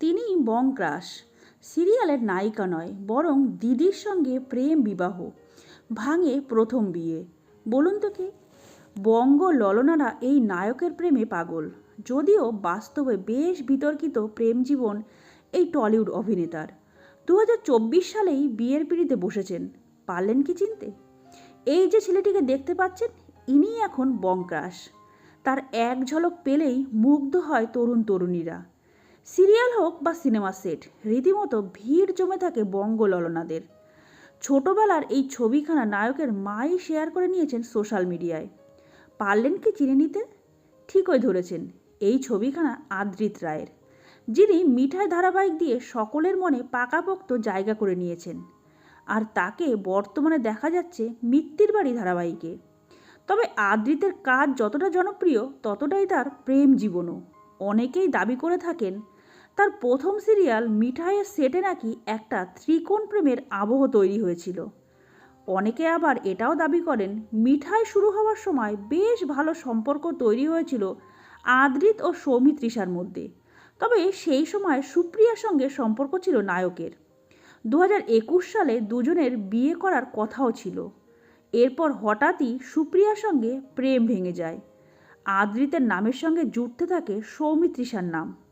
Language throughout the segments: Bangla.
তিনিই বংক্রাস সিরিয়ালের নায়িকা নয়, বরং দিদির সঙ্গে প্রেম বিবাহ। ভাঙে প্রথম বিয়ে। বলুন তো কি? বঙ্গ ললনারা এই নায়কের প্রেমে পাগল। যদিও বাস্তবে বেশ বিতর্কিত প্রেম জীবন এই টলিউড অভিনেতার। দু হাজার চব্বিশ সালেই বিয়ের পিড়িতে বসেছেন। পারলেন কি চিনতে? এই যে ছেলেটিকে দেখতে পাচ্ছেন ইনি এখন বংক্রাস তার এক ঝলক পেলেই মুগ্ধ হয় তরুণ তরুণীরা সিরিয়াল হোক বা সিনেমা সেট, রীতিমতো ভিড় জমে থাকে বঙ্গললনাদের ছোটবেলার এই ছবিখানা নায়কের মাই শেয়ার করে নিয়েছেন সোশ্যাল মিডিয়ায়। পারলেন কি চিনে নিতে? ঠিকই ধরেছেন, এই ছবিখানা আদ্রিত রায়ের, যিনি মিঠাই ধারাবাহিক দিয়ে সকলের মনে পাকাপোক্ত জায়গা করে নিয়েছেন। আর তাকে বর্তমানে দেখা যাচ্ছে মিত্তির বাড়ি ধারাবাহিকে। তবে আদ্রিতের কাজ যতটা জনপ্রিয়, ততটাই তার প্রেম জীবনও। অনেকেই দাবি করে থাকেন তার প্রথম সিরিয়াল মিঠাইয়ের সেটে নাকি একটা ত্রিকোণ প্রেমের আবহ তৈরি হয়েছিল। অনেকে আবার এটাও দাবি করেন, মিঠাই শুরু হওয়ার সময় বেশ ভালো সম্পর্ক তৈরি হয়েছিল আদ্রিত ও সৌমিত্রিষার মধ্যে। তবে সেই সময় সুপ্রিয়ার সঙ্গে সম্পর্ক ছিল নায়কের। দু হাজার একুশ সালে দুজনের বিয়ে করার কথাও ছিল। এরপর হঠাৎই সুপ্রিয়ার সঙ্গে প্রেম ভেঙে যায়। আদ্রিতের নামের সঙ্গে জুড়তে থাকে সৌমিত্রিষার নাম।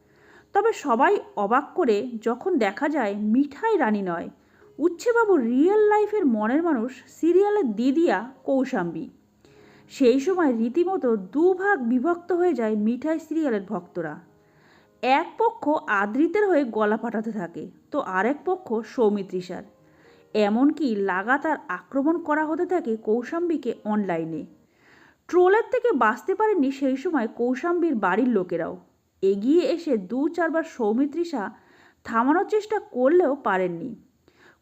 তবে সবাই অবাক করে যখন দেখা যায় মিঠাই রানী নয়। উচ্ছেবাবু রিয়েল লাইফের মনের মানুষ সিরিয়ালের দিদিয়া কৌশাম্বী। সেই সময় রীতিমতো দুভাগ বিভক্ত হয়ে যায় মিঠাই সিরিয়ালের ভক্তরা। এক পক্ষ আদ্রিতের হয়ে গলা ফাটাতে থাকে, তো আরেক পক্ষ সৌমিত্রিষার এমনকি লাগাতার আক্রমণ করা হতে থাকে কৌশাম্বীকে অনলাইনে। ট্রোলের থেকে বাঁচতে পারেননি সেই সময় কৌশাম্বীর বাড়ির লোকেরাও। এগিয়ে এসে দু চারবার সৌমিত্রিষা থামানোর চেষ্টা করলেও পারেননি।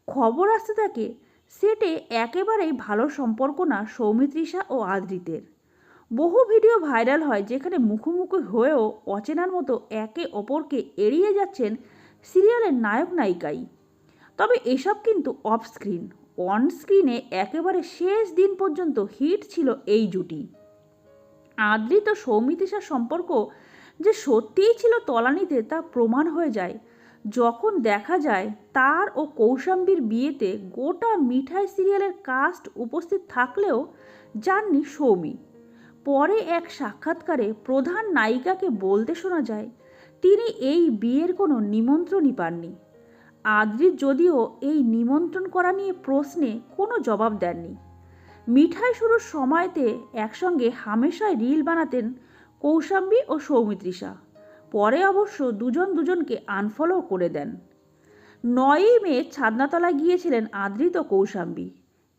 খবর আসতে থাকে, সেটে একেবারেই ভালো সম্পর্ক না সৌমিত্রিষা ও আদ্রিতের। বহু ভিডিও ভাইরাল হয় যেখানে মুখোমুখি হয়েও অচেনার মতো একে অপরকে এড়িয়ে যাচ্ছেন সিরিয়ালের নায়ক নায়িকাই। তবে এসব কিন্তু অফ স্ক্রিন অন স্ক্রিনে একেবারে শেষ দিন পর্যন্ত হিট ছিল এই জুটি। আদ্রিত সৌমিত্রিষার সম্পর্ক যে সত্যিই ছিল তলানিতে তা প্রমাণ হয়ে যায়। যখন দেখা যায় তার ও কৌশাম্বীর বিয়েতে গোটা মিঠাই সিরিয়ালের কাস্ট উপস্থিত থাকলেও যাননি সৌমি। পরে এক সাক্ষাৎকারে প্রধান নায়িকাকে বলতে শোনা যায়, তিনি এই বিয়ের কোনো নিমন্ত্রণই পাননি। আদ্রিত যদিও এই নিমন্ত্রণ করা নিয়ে প্রশ্নে কোনো জবাব দেননি। মিঠাই শুরুর সময়তে একসঙ্গে হামেশায় রিল বানাতেন কৌশাম্বী ও সৌমিত্রিষা। পরে অবশ্য দুজন দুজনকে আনফলো করে দেন। নয়ই মে ছাদনাতলায় গিয়েছিলেন আদ্রিত কৌশাম্বী।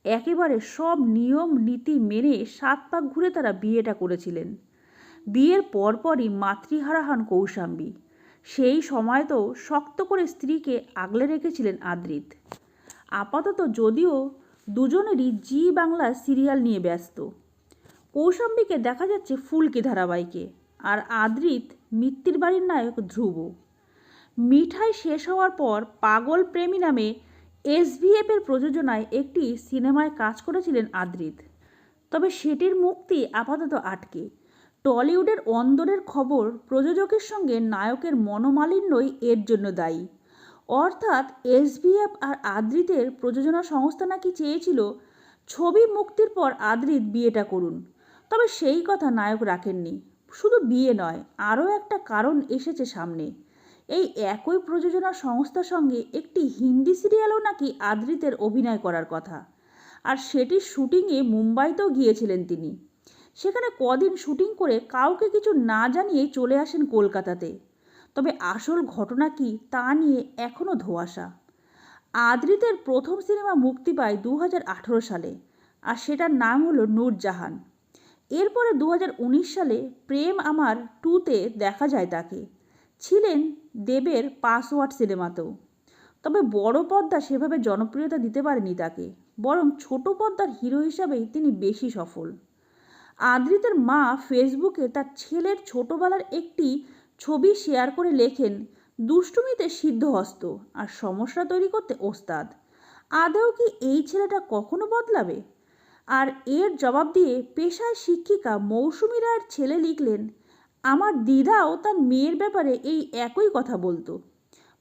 একেবারে সব নিয়ম, নীতি মেনে সাত পাক ঘুরে তারা বিয়েটা করেছিলেন। বিয়ের পরপরই মাতৃহারা হন কৌশাম্বী। সেই সময় তো শক্ত করে স্ত্রীকে আগলে রেখেছিলেন আদ্রিত আপাতত যদিও দুজনেরই জি বাংলা সিরিয়াল নিয়ে ব্যস্ত। কৌশাম্বীকে দেখা যাচ্ছে ফুলকি ধারাবাহিকে আর আদ্রিত মিত্তির বাড়ির নায়ক ধ্রুব। মিঠাই শেষ হওয়ার পর পাগল প্রেমী নামে এসভিএফের প্রযোজনায় একটি সিনেমায় কাজ করেছিলেন আদ্রিত। তবে সেটির মুক্তি আপাতত আটকে। টলিউডের অন্দরের খবর প্রযোজকের সঙ্গে নায়কের মনোমালিন্যই এর জন্য দায়ী। অর্থাৎ এসভিএফ আর আদ্রিতের প্রযোজনা সংস্থা নাকি চেয়েছিল, ছবি মুক্তির পর আদ্রিত বিয়েটা করুন। তবে সেই কথা নায়ক রাখেননি। শুধু বিয়ে নয়, আরও একটা কারণ এসেছে সামনে। এই একই প্রযোজনা সংস্থার সঙ্গে একটি হিন্দি সিরিয়ালও নাকি আদ্রিতের অভিনয় করার কথা। আর সেটির শুটিংয়ে মুম্বাইতেও গিয়েছিলেন তিনি। সেখানে কদিন শুটিং করে কাউকে কিছু না জানিয়ে চলে আসেন কলকাতাতে। তবে আসল ঘটনা কি তা নিয়ে এখনও ধোঁয়াশা। আদ্রিতের প্রথম সিনেমা মুক্তি পায় দু হাজার আঠারো সালে, আর সেটার নাম হলো নূরজাহান। এরপরে দু হাজার উনিশ সালে প্রেম আমার টুতে দেখা যায় তাকে। ছিলেন দেবের পাসওয়ার্ড সিনেমাতেও। তবে বড় পর্দা সেভাবে জনপ্রিয়তা দিতে পারেনি তাকে, বরং ছোট পর্দার হিরো হিসাবেই তিনি বেশি সফল। আদ্রিতের মা ফেসবুকে তার ছেলের ছোটবেলার একটি ছবি শেয়ার করে লেখেন, দুষ্টুমিতে সিদ্ধহস্ত আর সমস্যা তৈরি করতে ওস্তাদ। আদৌ কি এই ছেলেটা কখনো বদলাবে? আর এর জবাব দিয়ে পেশায় শিক্ষিকা মৌসুমী রায়ের ছেলে লিখলেন, আমার দিদাও তার মেয়ের ব্যাপারে এই একই কথা বলতো।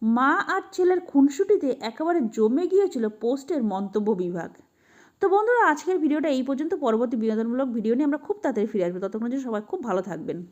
মা আর ছেলের খুনসুটিতে একেবারে জমে গিয়েছিল পোস্টের মন্তব্য বিভাগ। তো বন্ধুরা, আজকের ভিডিওটা এই পর্যন্ত। পরবর্তী বিনোদনমূলক ভিডিও নিয়ে আমরা খুব তাড়াতাড়ি ফিরে আসব। ততক্ষণ সবাই খুব ভালো থাকবেন।